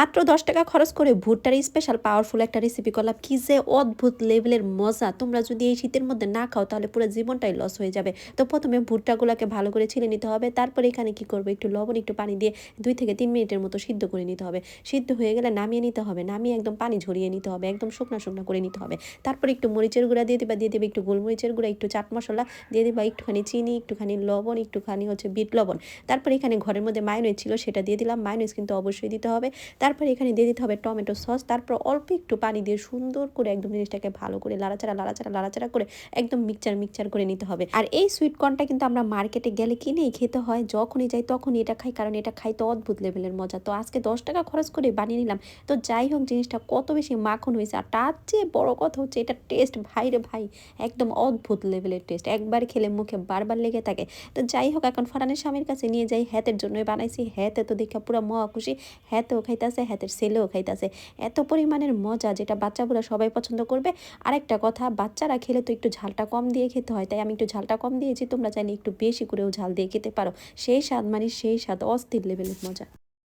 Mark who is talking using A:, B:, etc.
A: মাত্র দশ টাকা খরচ করে ভুট্টার স্পেশাল পাওয়ারফুল একটা রেসিপি করলাম। কি যে অদ্ভুত লেভেলের মজা। তোমরা যদি এই শীতের মধ্যে না খাও, তাহলে পুরো জীবনটাই লস হয়ে যাবে। তো প্রথমে ভুট্টাগুলোকে ভালো করে ছিলে নিতে হবে। তারপরে এখানে কি করব? একটু লবণ, একটু পানি দিয়ে দুই থেকে তিন মিনিটের মতো সিদ্ধ করে নিতে হবে। সিদ্ধ হয়ে গেলে নামিয়ে নিতে হবে। নামিয়ে একদম পানি ঝরিয়ে নিতে হবে। একদম শুকনা শুকনা করে নিতে হবে। তারপরে একটু মরিচের গুঁড়া দিয়ে দিবা। দিয়ে দেবে একটু গোলমরিচের গুঁড়া, একটু চাট মশলা দিয়ে দিবা। একটুখানি চিনি, একটুখানি লবণ, একটুখানি হচ্ছে বিট লবণ। তারপরে এখানে ঘরের মধ্যে মায়োনিজ ছিল, সেটা দিয়ে দিলাম। মায়োনিজ কিন্তু অবশ্যই দিতে হবে। তারপরে এখানে দিয়ে দিতে হবে টমেটো সস, তারপর অল্প একটু পানি দিয়ে সুন্দর করে একদম জিনিসটাকে ভালো করে লাড়াচাড়া লাড়াচাড়া লাড়াচাড়া করে একদম মিক্সচার মিক্সচার করে নিতে হবে। আর এই সুইট কর্নটা কিন্তু আমরা মার্কেটে গেলে কিনেই খেতে হয়, যখনই যাই তখনই এটা খাই, কারণ এটা খাইতে অদ্ভুত লেভেলের মজা। তো আজকে দশ টাকা খরচ করে বানিয়ে নিলাম। তো যাই হোক, জিনিসটা কত বেশি মাখন হয়েছে, আর তার চেয়ে বড় কথা হচ্ছে এটা টেস্ট ভাই রে ভাই, একদম অদ্ভুত লেভেলের টেস্ট একবার খেলে মুখে বারবার লেগে থাকে। তো যাই হোক, এখন ফারানের স্বামীর কাছে নিয়ে যাই হ্যাতের জন্যই বানাইছি। হ্যাতে তো দেখে পুরো মহা খুশি। হ্যাতেও খাইতেছে, হাতের ছেলেও খাইতেছে। এত পরিমাণের মজা যেটা বাচ্চাগুলো সবাই পছন্দ করবে। আরেকটা কথা, বাচ্চারা খেলে তো একটু ঝালটা কম দিয়ে খেতে হয়। তাই আমি একটু ঝালটা কম দিয়েছি, তোমরা চাইলে একটু বেশি করেও ঝাল দিয়ে খেতে পারো। সেই স্বাদ মানে সেই স্বাদ, অস্থির লেভেলের মজা।